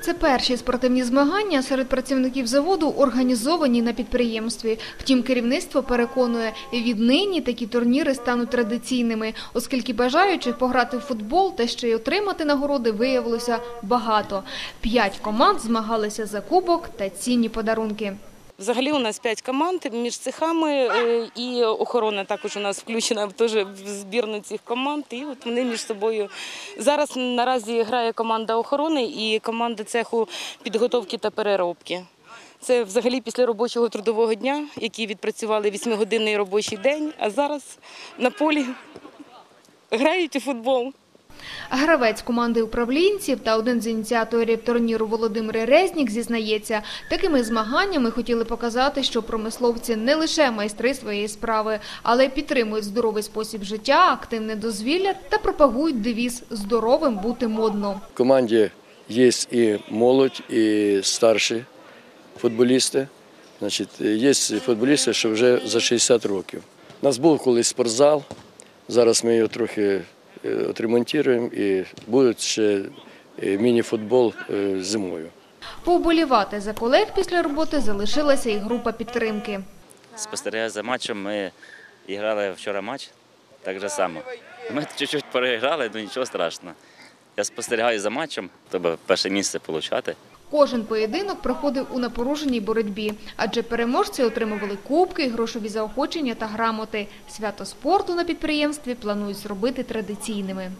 Це перші спортивні змагання серед працівників заводу, організовані на підприємстві. Втім, керівництво переконує, віднині такі турніри стануть традиційними, оскільки бажаючих пограти в футбол та ще й отримати нагороди виявилося багато. П'ять команд змагалися за кубок та цінні подарунки. Взагалі у нас п'ять команд між цехами е, і охорона також у нас включена теж в збірну цих команд. І от вони між собою зараз наразі грає команда охорони і команда цеху підготовки та переробки. Це взагалі після робочого трудового дня, які відпрацювали 8-годинний робочий день, а зараз на полі грають у футбол. Гравець команди управлінців та один з ініціаторів турніру Володимир Резнік зізнається, такими змаганнями хотіли показати, що промисловці не лише майстри своєї справи, але й підтримують здоровий спосіб життя, активне дозвілля та пропагують девіз «здоровим бути модно». В команді є і молодь, і старші футболісти. Значить, є футболісти, що вже за 60 років. У нас був колись спортзал, зараз ми його трохи отремонтуємо і буде ще е, міні-футбол е, зимою. Повболівати за колег після роботи залишилася і група підтримки. Спостерігаю за матчем. Ми грали вчора матч, так же само. Ми чуть-чуть переграли, але нічого страшного. Я спостерігаю за матчем, тобто перше місце отримати. Кожен поєдинок проходив у напоруженій боротьбі, адже переможці отримували кубки, грошові заохочення та грамоти. Свято спорту на підприємстві планують зробити традиційними.